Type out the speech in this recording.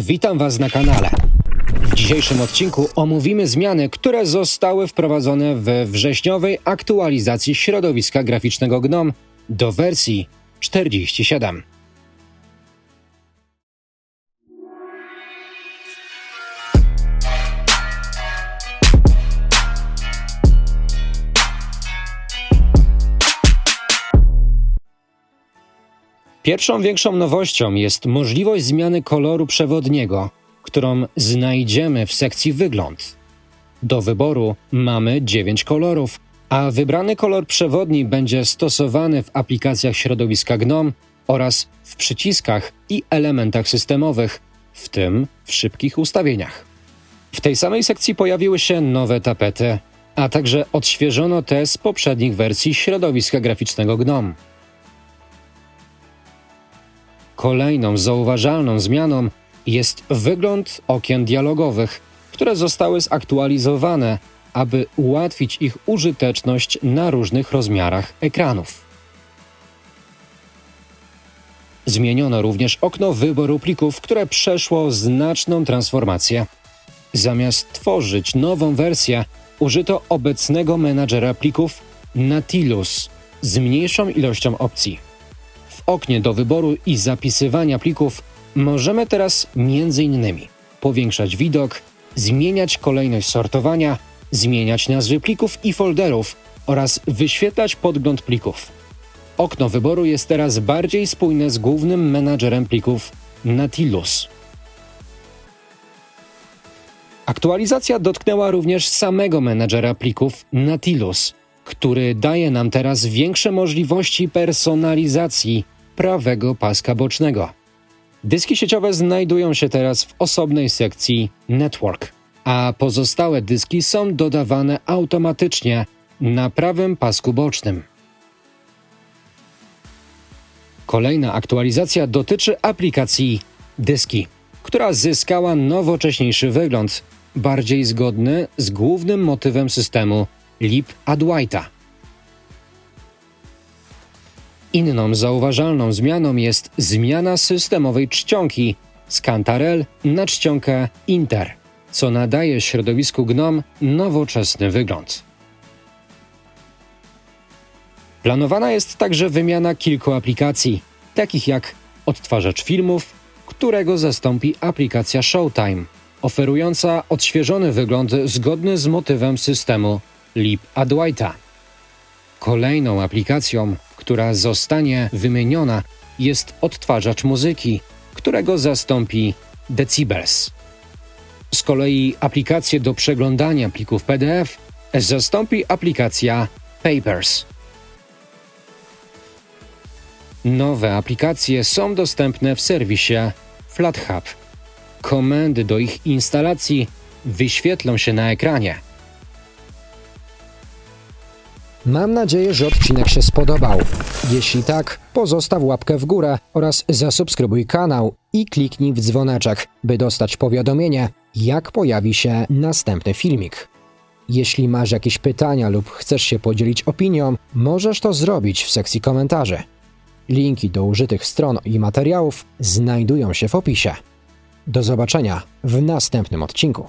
Witam Was na kanale. W dzisiejszym odcinku omówimy zmiany, które zostały wprowadzone we wrześniowej aktualizacji środowiska graficznego GNOME do wersji 47. Pierwszą większą nowością jest możliwość zmiany koloru przewodniego, którą znajdziemy w sekcji Wygląd. Do wyboru mamy 9 kolorów, a wybrany kolor przewodni będzie stosowany w aplikacjach środowiska GNOME oraz w przyciskach i elementach systemowych, w tym w szybkich ustawieniach. W tej samej sekcji pojawiły się nowe tapety, a także odświeżono te z poprzednich wersji środowiska graficznego GNOME. Kolejną zauważalną zmianą jest wygląd okien dialogowych, które zostały zaktualizowane, aby ułatwić ich użyteczność na różnych rozmiarach ekranów. Zmieniono również okno wyboru plików, które przeszło znaczną transformację. Zamiast tworzyć nową wersję, użyto obecnego menadżera plików Natilus z mniejszą ilością opcji. Oknie do wyboru i zapisywania plików możemy teraz m.in. powiększać widok, zmieniać kolejność sortowania, zmieniać nazwy plików i folderów oraz wyświetlać podgląd plików. Okno wyboru jest teraz bardziej spójne z głównym menadżerem plików Natilus. Aktualizacja dotknęła również samego menadżera plików Natilus, który daje nam teraz większe możliwości personalizacji prawego paska bocznego. Dyski sieciowe znajdują się teraz w osobnej sekcji Network, a pozostałe dyski są dodawane automatycznie na prawym pasku bocznym. Kolejna aktualizacja dotyczy aplikacji Dyski, która zyskała nowocześniejszy wygląd, bardziej zgodny z głównym motywem systemu Lip Adwaita. Inną zauważalną zmianą jest zmiana systemowej czcionki z Cantarell na czcionkę Inter, co nadaje środowisku GNOME nowoczesny wygląd. Planowana jest także wymiana kilku aplikacji, takich jak odtwarzacz filmów, którego zastąpi aplikacja Showtime, oferująca odświeżony wygląd zgodny z motywem systemu Lip Adwaita. Kolejną aplikacją, która zostanie wymieniona, jest odtwarzacz muzyki, którego zastąpi Decibels. Z kolei aplikację do przeglądania plików PDF zastąpi aplikacja Papers. Nowe aplikacje są dostępne w serwisie FlatHub. Komendy do ich instalacji wyświetlą się na ekranie. Mam nadzieję, że odcinek się spodobał. Jeśli tak, pozostaw łapkę w górę oraz zasubskrybuj kanał i kliknij w dzwoneczek, by dostać powiadomienie, jak pojawi się następny filmik. Jeśli masz jakieś pytania lub chcesz się podzielić opinią, możesz to zrobić w sekcji komentarzy. Linki do użytych stron i materiałów znajdują się w opisie. Do zobaczenia w następnym odcinku.